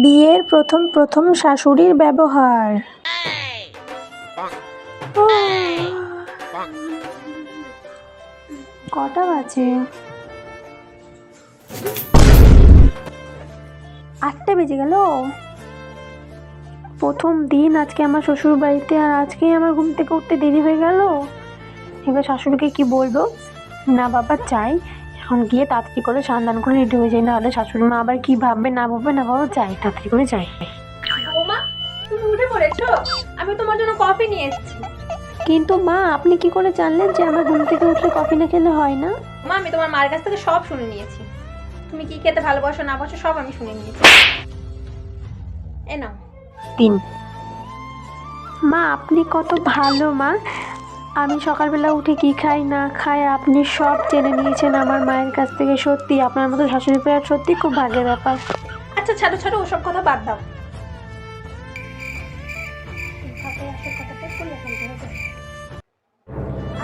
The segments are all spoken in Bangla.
বিয়ের প্রথম প্রথম শাশুড়ির ব্যবহার। কটা বাজে? আটটা বেজে গেল? প্রথম দিন আজকে আমার শ্বশুর বাড়িতে আর আজকেই আমার ঘুম থেকে উঠতে দেরি হয়ে গেল? এবার শাশুড়িকে কি বলব? না বাবা, চাই এখন গিয়ে তাড়াতাড়ি করে স্নান করে রেডি হয়ে যাই নাহলে শাশুড়ি মা আবার কি ভাববে না ভাববে না বাবা চাই তাড়াতাড়ি করে যাই। বৌমা তুমি উঠে পড়েছো? আমি তোমার জন্য কফি নিয়ে এসেছি। কিন্তু মা আপনি কি করে জানলেন যে আমার ঘুম থেকে উঠলে কফি না খেলে হয় না? মা আমি তোমার মার কাছ থেকে সব শুনে নিয়েছি। তুমি কি খেতে ভালোবাসো না বাসো সব আমি শুনে নিয়েছি। এ নাও। তিন। মা আপনি কত ভালো মা। আমি সকালবেলা উঠে কি খাই না খাই আপনি সব জেনে নিয়েছেন আমার মায়ের কাছ থেকে সত্যি। আপনার মতো শাশুড়ি পেয়ে সত্যি খুব ভাগ্যের ব্যাপার। আচ্ছা ছাড়ো ছাড়ো ওসব কথা বাদ দাও।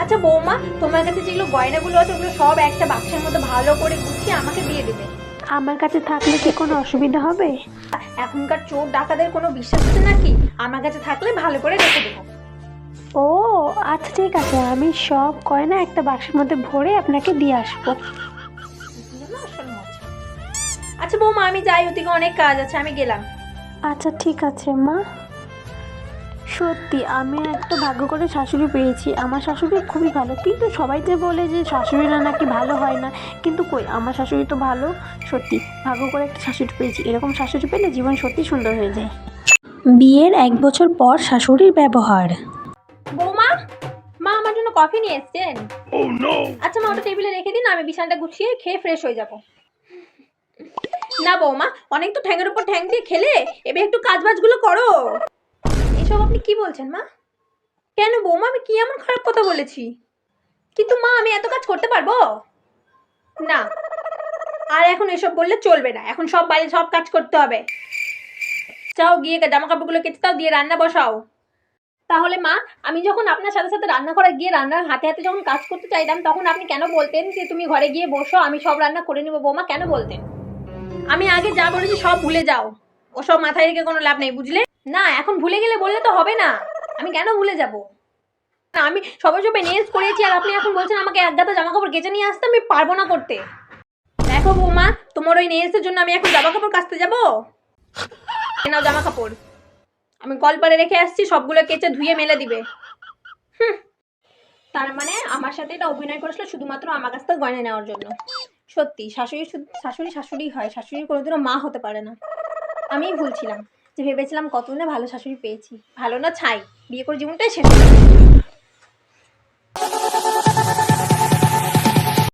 আচ্ছা বৌমা তোমার কাছে যেগুলো গয়নাগুলো আছে ওগুলো সব একটা বাক্সের মধ্যে ভালো করে গুছিয়ে আমাকে দিয়ে দেবে। আমার কাছে থাকলে কি কোনো অসুবিধা হবে? এখনকার চোর ডাকাদের কোনো বিশ্বাস আছে নাকি? আমার কাছে থাকলে ভালো করে রেখে দেবো। ও আচ্ছা ঠিক আছে আমি সব কয়না একটা বাক্সের মধ্যে ভরে আপনাকে দিয়ে আসব। আচ্ছা বৌমা আমি যাই ওদিকে অনেক কাজ আছে আমি গেলাম। আচ্ছা ঠিক আছে মা। সত্যি আমি একটা ভাগ্য করে শাশুড়ি পেয়েছি। আমার শাশুড়ি খুবই ভালো কিন্তু সবাই যে বলে যে শাশুড়িরা নাকি ভালো হয় না কিন্তু কই আমার শাশুড়ি তো ভালো সত্যি ভাগ্য করে একটা শাশুড়ি পেয়েছি। এরকম শাশুড়ি পেলে জীবন সত্যি সুন্দর হয়ে যায়। বিয়ের এক বছর পর শাশুড়ির ব্যবহার। কফি নিয়ে এসছেন? আচ্ছা মা ওটা টেবিলে রেখে দিন আমি বিছানাটা গুছিয়ে খেয়ে ফ্রেশ হয়ে যাব। না বৌমা অনেক তো ঠ্যাঙের উপর ঠ্যাং দিয়ে খেলে এবার একটু কাজ বাজগুলো করো। এসব আপনি কি বলছেন মা? কেন বৌমা আমি কি এমন খারাপ কথা বলেছি? কিন্তু মা আমি এত কাজ করতে পারব? না। আর এখন এসব বললে চলবে না। এখন সব বাড়ির সব কাজ করতে হবে। যাও গিয়ে জামা কাপড়গুলো কেটে দাও দিয়ে রান্না বসাও। তাহলে মা আমি যখন আপনার সাথে সাথে রান্না করে গিয়ে রান্নার হাতে হাতে যখন কাজ করতে চাইতাম তখন আপনি কেন বলতেন যে তুমি ঘরে গিয়ে বসো আমি সব রান্না করে নেব? বৌমা কেন বলতেন? আমি আগে যা বলেছি সব ভুলে যাও। ওসব মাথায় রেখে কোনো লাভ নেই বুঝলে? না এখন ভুলে গেলে বললে তো হবে না। আমি কেন ভুলে যাব? না আমি সবাই সবাই নেলস করেছি আর আপনি এখন বলছেন আমাকে এক গাদা জামা কাপড় কেচে নিয়ে আসতে আমি পারব না করতে। দেখো বৌমা তোমার ওই নেলসের জন্য আমি এখন জামা কাপড় কাচতে যাব? নাও জামা কাপড় আমি কলপারে রেখে আসছি, সবগুলো কেচে ধুয়ে মেলে দিবে। তার মানে আমার সাথে এটা অভিনয় করেছিল শুধুমাত্র আমার কাছ থেকে গয়না নেওয়ার জন্য সত্যি, শাশুড়ি শাশুড়ি শাশুড়ি হয় শাশুড়ি কোনোদিনও মা হতে পারে না আমিই ভুলছিলাম যে ভেবেছিলাম কত না ভালো শাশুড়ি পেয়েছি ভালো না ছাই, বিয়ে করে জীবনটাই শেষ।